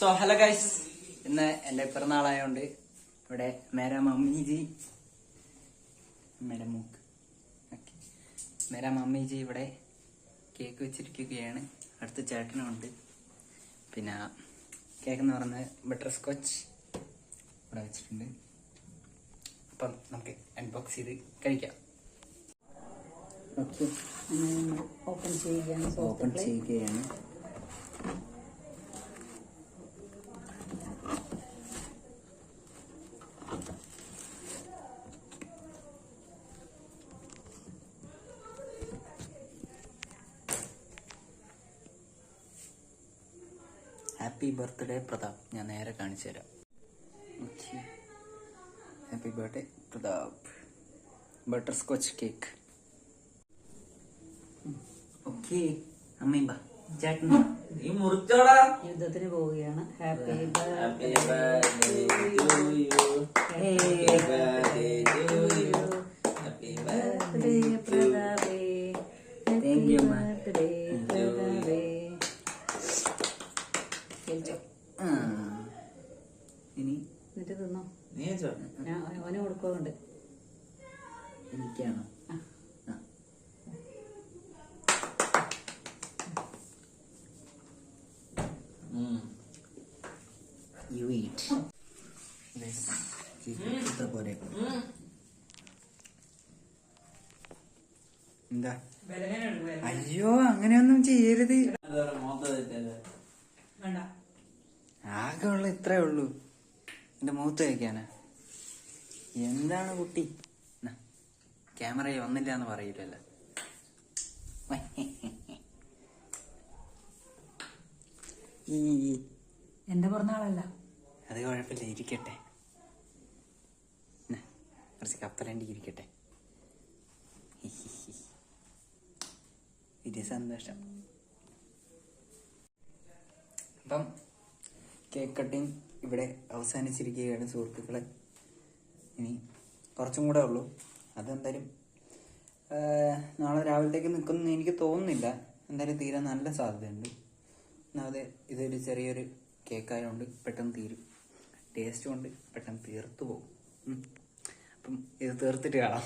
So hello guys ഇന്ന് എന്റെ പിറന്നാളായതുകൊണ്ട് ഇവിടെ മേരാ മമ്മിജി മേഡം മൂക്ക്. ഓക്കെ മേരാ മമ്മിജി ഇവിടെ കേക്ക് വെച്ചിരിക്കുകയാണ്. അടുത്ത ചേട്ടനുണ്ട്. പിന്നെ കേക്ക് എന്ന് പറയുന്നത് ബട്ടർ സ്കോച്ച് ഇവിടെ വെച്ചിട്ടുണ്ട്. അപ്പം നമുക്ക് അൺബോക്സ് ചെയ്ത് കഴിക്കാം. ഓക്കെ ഓപ്പൺ ചെയ്യുകയാണ്. ഓപ്പൺ ചെയ്യുകയാണ്. ഹാപ്പി ബർത്ത്ഡേ പ്രതാപ് ഞാൻ നേരെ കാണിച്ചു തരാം. Happy birthday Prathap butterscotch cake okay അമ്മയും ബാ ചേട്ടൻ നീ മുറിച്ചോടാ. യുദ്ധത്തിന് പോവുകയാണ്. Happy happy birthday to you. Happy birthday to you. Happy birthday to you. Thank you, ഇനി? എന്നിട്ട് തിന്നോ? നീ വെച്ചോ ഞാൻ ഓനെ കൊടുക്കുന്നുണ്ട്. എനിക്കാണോ? ഇത്ര പോരെ. എന്താ? അയ്യോ അങ്ങനെയൊന്നും ചെയ്യരുത്. ആകെ ഉള്ള ഇത്രേ ഉള്ളൂ. എന്റെ മൂത്ത് കഴിക്കാനാ എന്താണ് കുട്ടി? ക്യാമറയിൽ ക്യാമറ വന്നില്ല എന്ന് പറയില്ലല്ല. ഈ എന്റെ പിറന്നാളല്ല. അത് കുഴപ്പമില്ല ഇരിക്കട്ടെ. കുറച്ച് കപ്പലണ്ടി ഇരിക്കട്ടെ. ഇത് സന്തോഷം. അപ്പം കേക്ക് കട്ടിങ് ഇവിടെ അവസാനിച്ചിരിക്കുകയാണ് സുഹൃത്തുക്കളെ. ഇനി കുറച്ചും കൂടെ ഉള്ളൂ. അതെന്തായാലും നാളെ രാവിലത്തേക്ക് നിൽക്കുന്നു എനിക്ക് തോന്നുന്നില്ല. എന്തായാലും തീരാൻ നല്ല സാധ്യതയുണ്ട്. ഒന്നാമത് ഇതൊരു ചെറിയൊരു കേക്കായതുകൊണ്ട് പെട്ടെന്ന് തീരും. ടേസ്റ്റ് കൊണ്ട് പെട്ടെന്ന് തീർത്തു പോകും. അപ്പം ഇത് തീർത്തിട്ട് കാണാം.